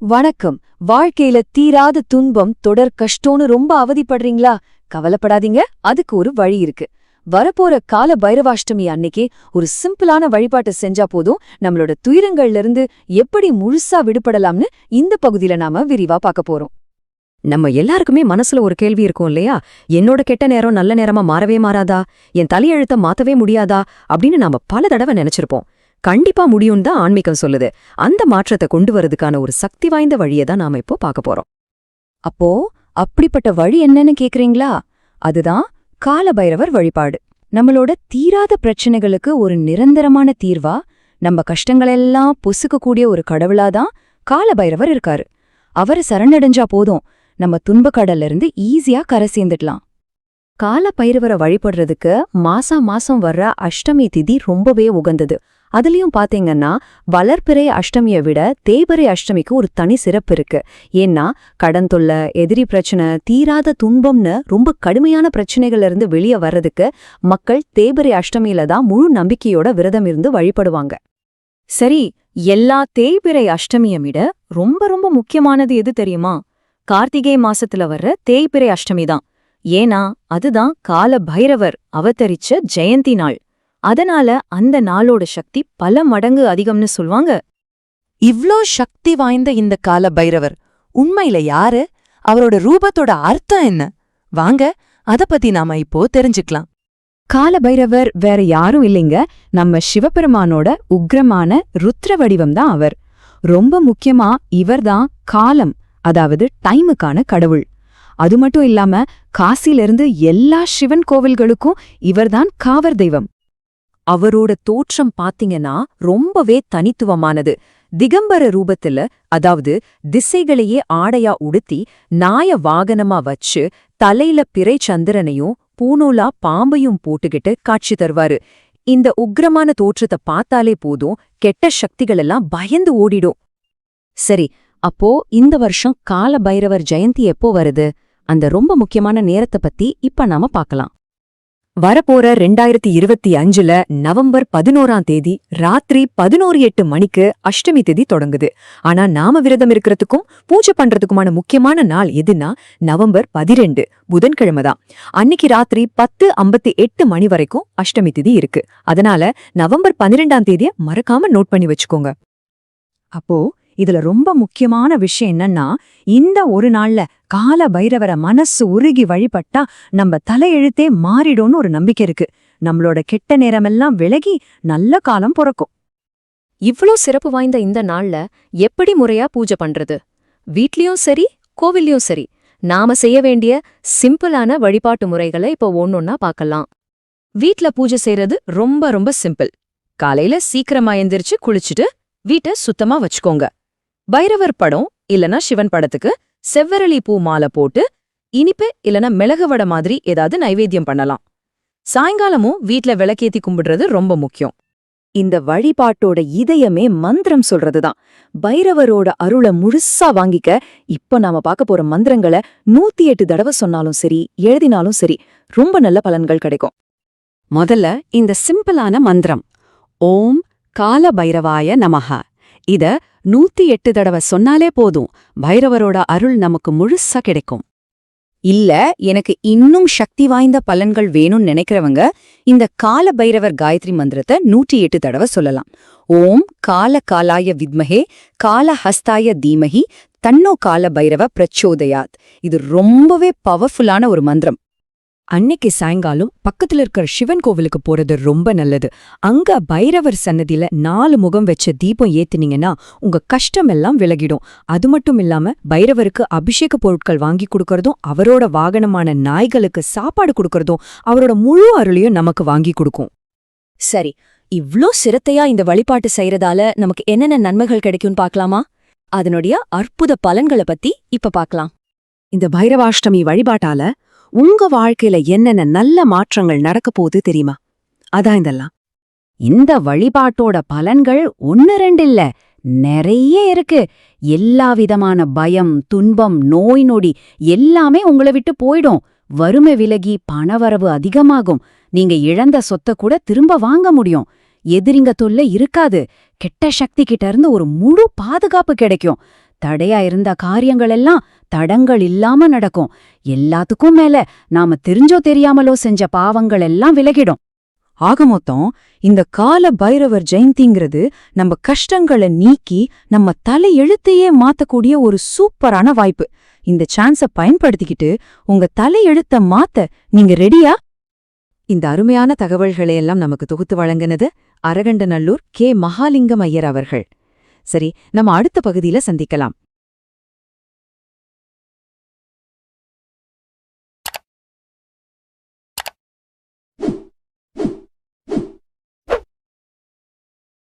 வணக்கம். வாழ்க்கையில தீராத துன்பம் தொடர் கஷ்டம்னு ரொம்ப அவதிப்படுறீங்களா? கவலைப்படாதீங்க. அதுக்கு ஒரு வழி இருக்கு. வரப்போற கால பைரவாஷ்டமி அன்னைக்கு ஒரு சிம்பிளான வழிபாட்டை செஞ்சா போதும். நம்மளோட துயரங்கள்ல இருந்து எப்படி முழுசா விடுபடலாம்னு இந்த பகுதியில நாம விரிவா பார்க்க போறோம். நம்ம எல்லாருக்குமே மனசுல ஒரு கேள்வி இருக்கும் இல்லையா? என்னோட கெட்ட நேரம் நல்ல நேரமா மாறவே மாறாதா? என் தலையெழுத்த மாத்தவே முடியாதா? அப்படின்னு நாம பல தடவை நினைச்சிருப்போம். கண்டிப்பா முடியும் தான் ஆன்மீகம் சொல்லுது. அந்த மாற்றத்தை கொண்டு வரதுக்கான ஒரு சக்தி வாய்ந்த வழியை தான் நாம இப்போ பார்க்க போறோம். அப்போ அப்படிப்பட்ட வழி என்னன்னு கேக்குறீங்களா? அதுதான் காலபைரவர் வழிபாடு. நம்மளோட தீராத பிரச்சனைகளுக்கு ஒரு நிரந்தரமான தீர்வா நம்ம கஷ்டங்களெல்லாம் பொசுக்கக்கூடிய ஒரு கடவுளாதான் காலபைரவர் இருக்காரு. அவரை சரணடைஞ்சா போதும். நம்ம துன்பக்கடல்ல இருந்து ஈஸியா கரை சேர்ந்துடலாம். கால பைரவரை வழிபடுறதுக்கு மாசா மாசம் வர்ற அஷ்டமி திதி ரொம்பவே உகந்தது. அதுலயும் பாத்தீங்கன்னா வளர்பிறை அஷ்டமியை விட தேய்பிறை அஷ்டமிக்கு ஒரு தனி சிறப்பு இருக்கு. ஏன்னா கடன் தொல்லை எதிரி பிரச்சனை தீராத துன்பம்னு ரொம்ப கடுமையான பிரச்சனைகள்ல இருந்து வெளியே வர்றதுக்கு மக்கள் தேய்பிறை அஷ்டமியில தான் முழு நம்பிக்கையோட விரதம் இருந்து வழிபடுவாங்க. சரி எல்லா தேய்பிறை அஷ்டமியை விட ரொம்ப ரொம்ப முக்கியமானது எது தெரியுமா? கார்த்திகை மாசத்துல வர்ற தேய்பிறை அஷ்டமி தான். ஏன்னா அதுதான் கால பைரவர் அவதரிச்ச ஜெயந்தி நாள். அதனால அந்த நாளோட சக்தி பல மடங்கு அதிகம்னு சொல்வாங்க. இவ்ளோ சக்தி வாய்ந்த இந்த கால பைரவர் உண்மையில யாரு? அவரோட ரூபத்தோட அர்த்தம் என்ன? வாங்க அத பத்தி நாம இப்போ தெரிஞ்சுக்கலாம். கால பைரவர் வேற யாரும் இல்லைங்க. நம்ம சிவபெருமானோட உக்ரமான ருத்ர வடிவம் தான் அவர். ரொம்ப முக்கியமா இவர்தான் காலம் அதாவது டைமுக்கான கடவுள். அது மட்டும் இல்லாம காசிலிருந்து எல்லா சிவன் கோவில்களுக்கும் இவர்தான் காவர் தெய்வம் அவரோட தோற்றம் பாத்தீங்கன்னா ரொம்பவே தனித்துவமானது. திகம்பர ரூபத்துல அதாவது திசைகளையே ஆடையா உடுத்தி நாய வாகனமா வச்சு தலையில பிறை சந்திரனையும் பூனோலா பாம்பையும் போட்டுக்கிட்டு காட்சி தருவாரு. இந்த உக்ரமான தோற்றத்தை பார்த்தாலே போதும் கெட்ட சக்திகளெல்லாம் பயந்து ஓடிடும். சரி அப்போ இந்த வருஷம் கால பைரவர் ஜெயந்தி எப்போ வருது? அந்த ரொம்ப முக்கியமான நேரத்தை பத்தி இப்ப நாம பார்க்கலாம். வரப்போற ரெண்டாயிரத்தி இருபத்தி அஞ்சுல நவம்பர் பதினோராம் தேதி ராத்திரி பதினோரு எட்டு மணிக்கு அஷ்டமி தேதி தொடங்குது. ஆனா நாம விரதம் இருக்கிறதுக்கும் பூஜை பண்றதுக்குமான முக்கியமான நாள் எதுனா நவம்பர் பதிரெண்டு புதன்கிழமை தான். அன்னைக்கு ராத்திரி பத்து ஐம்பத்தி எட்டு மணி வரைக்கும் அஷ்டமி திதி இருக்கு. அதனால நவம்பர் பன்னிரெண்டாம் தேதிய மறக்காம நோட் பண்ணி வச்சுக்கோங்க. அப்போ இதுல ரொம்ப முக்கியமான விஷயம் என்னன்னா இந்த ஒரு நாள்ல கால பைரவரை மனசு உருகி வழிபட்டா நம்ம தலையெழுத்தே மாறிடும்னு ஒரு நம்பிக்கை இருக்கு. நம்மளோட கெட்ட நேரமெல்லாம் விலகி நல்ல காலம் பிறக்கும். இவ்ளோ சிறப்பு வாய்ந்த இந்த நாள்ல எப்படி முறையா பூஜை பண்றது? வீட்லயும் சரி கோவில்லயும் சரி. நாம செய்ய வேண்டிய சிம்பிளான வழிபாட்டு முறைகளை இப்போ ஒன்னொன்னா பார்க்கலாம். வீட்ல பூஜை செய்யறது ரொம்ப ரொம்ப சிம்பிள். காலையில சீக்கிரமா எந்திரிச்சு குளிச்சுட்டு வீட்டை சுத்தமா வச்சுக்கோங்க. பைரவர் படம் இல்லனா சிவன் படத்துக்கு செவ்வரளி பூ மாலை போட்டு இனிப்பு இல்லனா மிளகு வடை மாதிரி ஏதாவது நைவேத்தியம் பண்ணலாம். சாயங்காலமும் வீட்ல விளக்கேத்தி கும்பிடுறது ரொம்ப முக்கியம். இந்த வழிபாட்டோட இதயமே மந்திரம் சொல்றதுதான். பைரவரோட அருளை முழுசா வாங்கிக்க இப்ப நாம பார்க்க போற மந்திரங்களை நூத்தி எட்டு தடவை சொன்னாலும் சரி எழுதினாலும் சரி ரொம்ப நல்ல பலன்கள் கிடைக்கும். முதல்ல இந்த சிம்பிளான மந்திரம் ஓம் கால பைரவாய நமஹா. இத நூத்தி எட்டு தடவை சொன்னாலே போதும். பைரவரோட அருள் நமக்கு முழுசா கிடைக்கும். இல்ல எனக்கு இன்னும் சக்தி வாய்ந்த பலன்கள் வேணும்னு நினைக்கிறவங்க இந்த கால பைரவர் காயத்ரி மந்திரத்தை நூற்றி எட்டு தடவை சொல்லலாம். ஓம் கால காலாய வித்மஹே கால ஹஸ்தாய தீமஹி தன்னோ கால பைரவ பிரச்சோதயாத். இது ரொம்பவே பவர்ஃபுல்லான ஒரு மந்திரம். அன்னைக்கு சாயங்காலம் பக்கத்துல இருக்கிற சிவன் கோவிலுக்கு போறது ரொம்ப நல்லது. அங்க பைரவர் சன்னதியில நாலு முகம் வச்ச தீபம் ஏத்துனீங்கன்னா உங்க கஷ்டம் எல்லாம் விலகிடும். அது மட்டும் இல்லாம பைரவருக்கு அபிஷேக பொருட்கள் வாங்கி கொடுக்கறதும் அவரோட வாகனமான நாய்களுக்கு சாப்பாடு கொடுக்கறதும் அவரோட முழு அருளையும் நமக்கு வாங்கி கொடுக்கும். சரி இவ்ளோ சிரத்தையா இந்த வழிபாட்டு செய்யறதால நமக்கு என்னென்ன நன்மைகள் கிடைக்கும்னு பாக்கலாமா அதனுடைய அற்புத பலன்களை பத்தி இப்ப பாக்கலாம் இந்த பைரவாஷ்டமி வழிபாட்டால உங்க வாழ்க்கையில என்னென்ன நல்ல மாற்றங்கள் நடக்க போகுது தெரியுமா? அதான் இதெல்லாம். இந்த வழிபாட்டோட பலன்கள் ஒன்னு ரெண்டு இல்ல நிறைய இருக்கு. எல்லா விதமான பயம் துன்பம் நோய் நொடி எல்லாமே உங்களை விட்டு போயிடும். வறுமை விலகி பணவரவு அதிகமாகும். நீங்க இழந்த சொத்தை கூட திரும்ப வாங்க முடியும். எதிரிங்க தொல்லை இருக்காது. கெட்ட சக்தி கிட்ட இருந்து ஒரு முழு பாதுகாப்பு கிடைக்கும். தடையா இருந்த காரியங்கள் எல்லாம் தடங்கள் இல்லாம நடக்கும். எல்லாத்துக்கும் மேல நாம தெரிஞ்சோ தெரியாமலோ செஞ்ச பாவங்கள் எல்லாம் விலகிடும். ஆக மொத்தம் இந்த கால பைரவர் ஜெயந்திங்கிறது நம்ம கஷ்டங்களை நீக்கி நம்ம தலை எழுத்தையே மாத்தக்கூடிய ஒரு சூப்பரான வாய்ப்பு. இந்த சான்ஸ பயன்படுத்திக்கிட்டு உங்க தலை எழுத்த மாத்த நீங்க ரெடியா இந்த அருமையான தகவல்களையெல்லாம் நமக்கு தொகுத்து வழங்கினது அரகண்டநல்லூர் கே. மகாலிங்கம் ஐயர் அவர்கள். சரி நம்ம அடுத்த பகுதியில சந்திக்கலாம்.